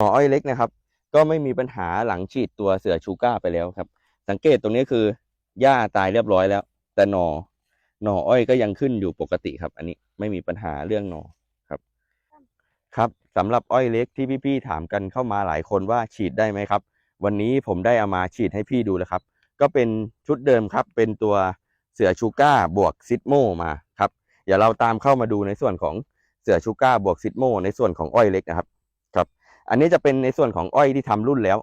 หออ้อยเล็กนะครับ ก็ไม่มีปัญหาหลังฉีดตัวเสือชูก้าไปแล้วครับ สังเกตตรงนี้คือหญ้าตายเรียบร้อยแล้ว แต่หนอหน่ออ้อยก็ยังขึ้นอยู่ปกติครับ อันนี้ไม่มีปัญหาเรื่องหนอครับ ครับสำหรับอ้อยเล็กที่พี่ๆถามกันเข้ามาหลายคนว่าฉีดได้ไหมครับ วันนี้ผมได้เอามาฉีดให้พี่ดูแล้วครับ ก็เป็นชุดเดิมครับ เป็นตัวเสือชูก้าบวกซิดโมมาครับ เดี๋ยวเราตามเข้ามาดูในส่วนของเสือชูก้าบวกซิดโมในส่วนของอ้อยเล็กนะครับ อันนี้จะเป็นในส่วนของอ้อยที่ทำรุ่นแล้ว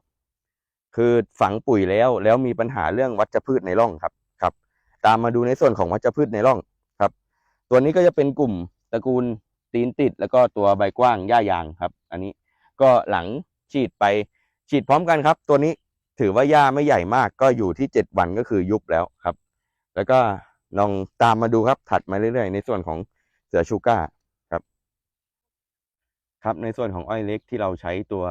คือฝังปุ๋ยแล้วแล้วมีปัญหาเรื่องวัชพืชในร่องครับครับ ตามมาดูในส่วนของวัชพืชในร่องครับ ตัวนี้ก็จะเป็นกลุ่มตระกูลตีนติด แล้วก็ตัวใบกว้างหญ้ายางครับ อันนี้ก็หลังฉีดไปฉีดพร้อมกันครับ ตัวนี้ถือว่าหญ้าไม่ใหญ่มากก็อยู่ที่เจ็ดวันก็คือยุบแล้วครับ แล้วก็ลองตามมาดูครับถัดมาเรื่อยๆ ในส่วนของเสือชูก้า ครับในส่วนของอ้อยเล็กที่เราใช้ตัว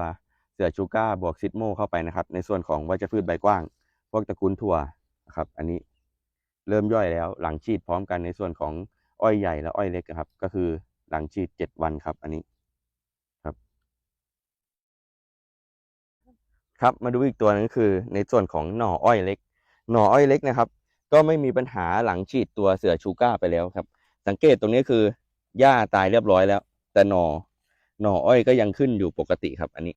เสือชูก้าบวกซิดโมเข้าไปนะครับ ในส่วนของวัชพืชใบกว้าง พวกตระกูลถั่วนะครับ อันนี้เริ่มย่อยแล้วหลังฉีดพร้อมกันในส่วนของอ้อยใหญ่และอ้อยเล็กครับ ก็คือหลังฉีดเจ็ดวันครับ อันนี้ครับ ครับมาดูอีกตัวหนึงคือ ในส่วนของหน่ออ้อยเล็ก หน่ออ้อยเล็กนะครับ ก็ไม่มีปัญหาหลังฉีดตัวเสือชูก้าไปแล้วครับ สังเกตตรงนี้คือหญ้าตายเรียบร้อยแล้ว แต่หน่อ หน่ออ้อยก็ยังขึ้นอยู่ปกติครับอันนี้